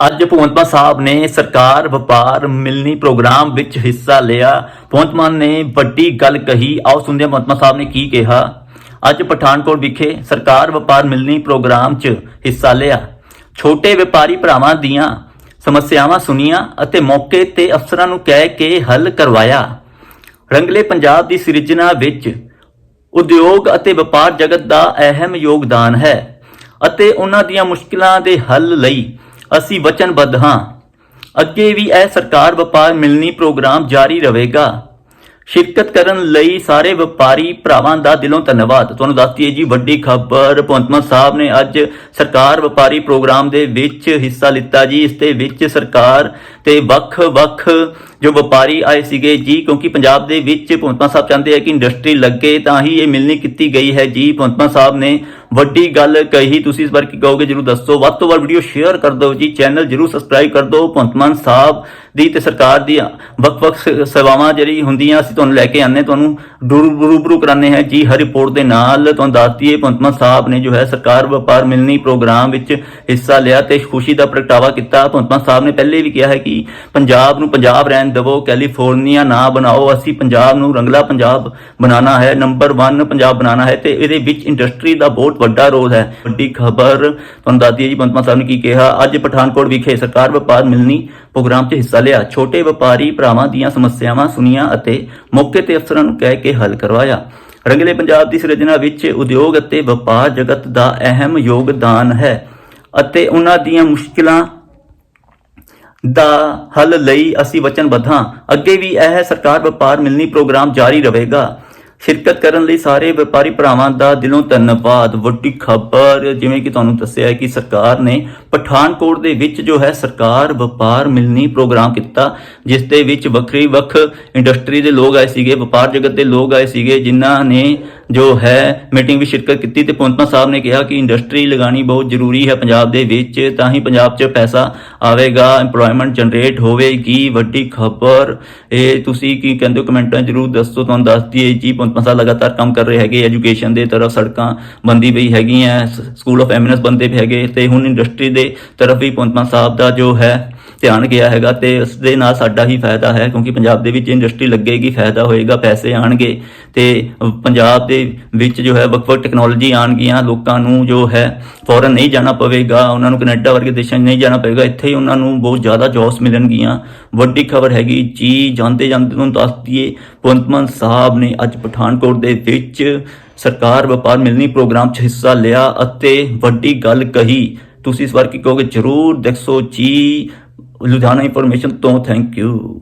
ਅੱਜ ਭਗਵੰਤ ਮਾਨ ਸਾਹਿਬ ਨੇ ਸਰਕਾਰ, ਵਪਾਰ, ਮਿਲਣੀ ਪ੍ਰੋਗਰਾਮ ਵਿੱਚ ਹਿੱਸਾ ਲਿਆ। ਭਗਵੰਤ ਮਾਨ ਨੇ ਵੱਡੀ ਗੱਲ ਕਹੀ। ਆਓ ਸੁਣਦੇ ਹਾਂ ਭਗਵੰਤ ਮਾਨ ਸਾਹਿਬ ਨੇ ਕੀ ਕਿਹਾ। ਅੱਜ ਪਠਾਨਕੋਟ ਵਿਖੇ ਸਰਕਾਰ, ਵਪਾਰ, ਮਿਲਣੀ ਪ੍ਰੋਗਰਾਮ 'ਚ ਹਿੱਸਾ ਲਿਆ। ਛੋਟੇ ਵਪਾਰੀ ਭਰਾਵਾਂ ਦੀਆਂ ਸਮੱਸਿਆਵਾਂ ਸੁਣੀਆਂ ਅਤੇ ਮੌਕੇ ਤੇ ਅਫਸਰਾਂ ਨੂੰ ਕਹਿ ਕੇ ਹੱਲ ਕਰਵਾਇਆ। ਰੰਗਲੇ ਪੰਜਾਬ ਦੀ ਸਿਰਜਣਾ ਵਿੱਚ ਉਦਯੋਗ ਅਤੇ ਵਪਾਰ ਜਗਤ ਦਾ ਅਹਿਮ ਯੋਗਦਾਨ ਹੈ ਅਤੇ ਉਹਨਾਂ ਦੀਆਂ ਮੁਸ਼ਕਲਾਂ ਦੇ ਹੱਲ ਲਈ ਅਸੀਂ ਵਚਨਬੱਧ ਹਾਂ। ਅੱਗੇ ਵੀ ਇਹ ਸਰਕਾਰ ਵਪਾਰ ਮਿਲਣੀ ਪ੍ਰੋਗਰਾਮ ਜਾਰੀ ਰਹੇਗਾ। ਸ਼ਿਰਕਤ ਕਰਨ ਲਈ ਸਾਰੇ ਵਪਾਰੀ ਭਰਾਵਾਂ ਦਾ ਦਿਲੋਂ ਧੰਨਵਾਦ। ਤੁਹਾਨੂੰ ਦੱਸ ਦਈਏ ਜੀ, ਵੱਡੀ ਖਬਰ ਭਗਵੰਤ ਮਾਨ ਸਾਹਿਬ ਨੇ ਅੱਜ ਸਰਕਾਰ ਵਪਾਰੀ ਪ੍ਰੋਗਰਾਮ ਦੇ ਵਿੱਚ ਹਿੱਸਾ ਲਿੱਤਾ ਜੀ। ਇਸ ਦੇ ਵਿੱਚ ਸਰਕਾਰ ਤੇ ਵੱਖ-ਵੱਖ ਜੋ ਵਪਾਰੀ ਆਏ ਸੀਗੇ ਜੀ, ਕਿਉਂਕਿ ਪੰਜਾਬ ਦੇ ਵਿੱਚ ਭਗਵੰਤ ਮਾਨ ਸਾਹਿਬ ਚਾਹੁੰਦੇ ਆ ਕਿ ਇੰਡਸਟਰੀ ਲੱਗੇ, ਤਾਂ ਹੀ ਇਹ ਮਿਲਣੀ ਕੀਤੀ ਗਈ ਹੈ ਜੀ। ਭਗਵੰਤ ਮਾਨ ਸਾਹਿਬ ਨੇ ਵੱਡੀ ਗੱਲ ਕਹੀ, ਤੁਸੀਂ ਇਸ ਬਾਰੇ ਕੀ ਕਹੋਗੇ ਜਰੂਰ ਦੱਸੋ। ਵੱਧ ਤੋਂ ਵੱਧ ਵੀਡੀਓ ਸ਼ੇਅਰ ਕਰ ਦਿਓ ਜੀ ਚੈਨਲ ਜਰੂਰ ਸਬਸਕ੍ਰਾਈਬ ਕਰ ਦਿਓ। ਭਗਵੰਤ ਮਾਨ ਸਾਹਿਬ ਦੀ ਤੇ ਸਰਕਾਰ ਦੀ ਵੱਖ-ਵੱਖ ਸ- ਸੇਵਾਵਾਂ ਜਿਹੜੀ ਹੁੰਦੀਆਂ, ਅਸੀਂ ਤੁਹਾਨੂੰ ਲੈ ਕੇ ਆਨੇ ਤੁਹਾਨੂੰ ਰੂ- ਰੂਬਰੂ ਕਰਾਨੇ ਹੈ ਜੀ, ਹਰ ਰਿਪੋਰਟ ਦੇ ਨਾਲ। ਤੁਹਾਨੂੰ ਦੱਸਦੀ ਦਈਏ, ਭਗਵੰਤ ਮਾਨ ਸਾਹਿਬ ਨੇ ਜੋ ਹੈ, ਸਰਕਾਰ ਵਪਾਰ ਮਿਲਣੀ ਪ੍ਰੋਗਰਾਮ ਵਿੱਚ ਹਿੱਸਾ ਲਿਆ ਤੇ ਖੁਸ਼ੀ ਦਾ ਪ੍ਰਗਟਾਵਾ ਕੀਤਾ। ਭਗਵੰਤ ਮਾਨ ਸਾਹਿਬ ਨੇ ਪਹਿਲੇ ਵੀ ਕਿਹਾ ਹੈ ਕਿ ਪੰਜਾਬ ਨੂੰ ਪੰਜਾਬ ਰਹਿਣ ਦੇਵੋ, ਕੈਲੀਫੋਰਨੀਆ ਨਾ ਬਣਾਓ। ਅਸੀਂ ਪੰਜਾਬ ਨੂੰ ਰੰਗਲਾ ਪੰਜਾਬ ਬਣਾਉਣਾ ਹੈ, ਨੰਬਰ 1 ਪੰਜਾਬ ਬਣਾਉਣਾ ਹੈ ਤੇ ਇਹਦੇ ਵਿੱਚ ਇੰਡਸਟਰੀ ਦਾ ਬਹੁਤ ਵੱਡਾ ਰੋਲ ਹੈ। ਵੱਡੀ ਖਬਰ ਤੁਹਾਨੂੰ ਦੱਸ ਦਈਏ ਜੀ, ਭਗਵੰਤ ਸਾਹਿਬ ਨੇ ਕੀ ਕਿਹਾ? ਅੱਜ ਪਠਾਨਕੋਟ ਵਿਖੇ ਸਰਕਾਰ ਵਪਾਰ ਮਿਲਣੀ ਪ੍ਰੋਗਰਾਮ 'ਚ ਹਿੱਸਾ ਲਿਆ। ਛੋਟੇ ਵਪਾਰੀ ਭਰਾਵਾਂ ਦੀਆਂ ਸਮੱਸਿਆਵਾਂ ਸੁਣੀਆਂ ਅਤੇ ਮੌਕੇ ਤੇ ਅਫਸਰਾਂ ਨੂੰ ਕਹਿ ਕੇ ਹੱਲ ਕਰਵਾਇਆ। ਰੰਗਲੇ ਪੰਜਾਬ ਦੀ ਸਿਰਜਣਾ ਵਿੱਚ ਉਦਯੋਗ ਅਤੇ ਵਪਾਰ ਜਗਤ ਦਾ ਅਹਿਮ ਯੋਗਦਾਨ ਹੈ ਅਤੇ ਉਹਨਾਂ ਦੀਆਂ ਮੁਸ਼ਕਿਲਾਂ ਦਾ ਹੱਲ ਲਈ ਅਸੀਂ ਵਚਨਬੱਧ ਹਾਂ ਅੱਗੇ ਵੀ ਇਹ ਸਰਕਾਰ ਵਪਾਰ ਮਿਲਣੀ ਪ੍ਰੋਗਰਾਮ ਜਾਰੀ ਰਹੇਗਾ। ਸ਼ਿਰਕਤ ਕਰਨ ਲਈ ਸਾਰੇ ਵਪਾਰੀ ਭਰਾਵਾਂ ਦਾ ਦਿਲੋਂ ਧੰਨਵਾਦ। ਵੱਡੀ ਖਬਰ, ਜਿਵੇਂ ਕਿ ਤੁਹਾਨੂੰ ਦੱਸਿਆ ਹੈ ਕਿ ਸਰਕਾਰ ਨੇ ਪਠਾਨਕੋਟ ਦੇ ਵਿੱਚ ਜੋ ਹੈ ਸਰਕਾਰ ਵਪਾਰ ਮਿਲਣੀ ਪ੍ਰੋਗਰਾਮ ਕੀਤਾ, ਜਿਸ ਦੇ ਵਿੱਚ ਵੱਖਰੀ ਵੱਖ ਇੰਡਸਟਰੀ ਦੇ ਲੋਕ ਆਏ ਸੀਗੇ, ਵਪਾਰ ਜਗਤ ਦੇ ਲੋਕ ਆਏ ਸੀਗੇ, ਜਿਨ੍ਹਾਂ ਨੇ ਜੋ ਹੈ, ਮੀਟਿੰਗ ਵਿੱਚ ਸ਼ਿਰਕਤ ਕੀਤੀ ਤੇ ਪੌਂਤਮਾ ਸਾਹਿਬ ਨੇ ਕਿਹਾ ਕਿ ਇੰਡਸਟਰੀ ਲਗਾਣੀ ਬਹੁਤ ਜ਼ਰੂਰੀ ਹੈ ਪੰਜਾਬ ਦੇ ਵਿੱਚ, ਤਾਂ ਹੀ ਪੰਜਾਬ 'ਚ ਪੈਸਾ ਆਵੇਗਾ, EMPLOYMENT ਜਨਰੇਟ ਹੋਵੇਗੀ ਵੱਡੀ ਖਬਰ? ਇਹ ਤੁਸੀਂ ਕੀ ਕਹਿੰਦੇ ਹੋ? ਕਮੈਂਟਾਂ ਜ਼ਰੂਰ ਦੱਸੋ, ਤੁਹਾਨੂੰ ਦੱਸ ਦਈਏ ਜੀ ਪੌਂਤਮਾ ਸਾਹਿਬ ਲਗਾਤਾਰ ਕੰਮ ਕਰ ਰਹੇ ਹੈਗੇ ਐਜੂਕੇਸ਼ਨ ਦੇ ਤਰਫ ਸੜਕਾਂ ਬੰਦੀ ਪਈ ਹੈਗੀਆਂ ਸਕੂਲ ਆਫ ਐਮਿਨੈਂਸ ਬੰਦੇ ਵੀ ਹੈਗੇ, ਤੇ ਹੁਣ ਇੰਡਸਟਰੀ ਦੇ ਤਰਫ ਵੀ ਪੌਂਤਮਾ ਸਾਹਿਬ ਦਾ ਜੋ ਹੈ ਧਿਆਨ ਗਿਆ ਹੈਗਾ ਤੇ ਉਸ ਦੇ ਨਾਲ ਸਾਡਾ ਹੀ ਫਾਇਦਾ ਹੈ ਕਿਉਂਕਿ ਪੰਜਾਬ ਦੇ ਵਿੱਚ ਇੰਡਸਟਰੀ ਲੱਗੇਗੀ, ਫਾਇਦਾ ਹੋਏਗਾ, ਪੈਸੇ ਆਣਗੇ ਤੇ ਪੰਜਾਬ ਦੇ ਵਿੱਚ ਜੋ ਹੈ ਵੱਖ-ਵੱਖ ਟੈਕਨੋਲੋਜੀ ਆਣਗੀਆਂ, ਲੋਕਾਂ ਨੂੰ ਜੋ ਹੈ ਫੋਰਨ ਨਹੀਂ ਜਾਣਾ ਪਵੇਗਾ, ਉਹਨਾਂ ਨੂੰ ਕੈਨੇਡਾ ਵਰਗੇ ਦੇਸ਼ਾਂ 'ਚ ਨਹੀਂ ਜਾਣਾ ਪਵੇਗਾ, ਇੱਥੇ ਹੀ ਉਹਨਾਂ ਨੂੰ ਬਹੁਤ ਜ਼ਿਆਦਾ ਜੌਬਸ ਮਿਲਣਗੀਆਂ। ਵੱਡੀ ਖਬਰ ਹੈਗੀ ਜੀ, ਜਾਂਦੇ ਜਾਂਦੇ ਤੁਹਾਨੂੰ ਦੱਸ ਦਈਏ ਭਗਵੰਤ ਮਾਨ ਸਾਹਿਬ ਨੇ ਅੱਜ ਪਠਾਨਕੋਟ ਦੇ ਵਿੱਚ ਸਰਕਾਰ ਵਪਾਰ ਮਿਲਣੀ ਪ੍ਰੋਗਰਾਮ 'ਚ ਹਿੱਸਾ ਲਿਆ ਅਤੇ ਵੱਡੀ ਗੱਲ ਕਹੀ। ਤੁਸੀਂ ਇਸ ਵਾਰ ਕੀ ਕਹੋਗੇ? ਜਰੂਰ ਦੱਸੋ ਜੀ। ਲੁਧਿਆਣਾ ਇਨਫੋਰਮੇਸ਼ਨ ਤੋਂ ਥੈਂਕ ਯੂ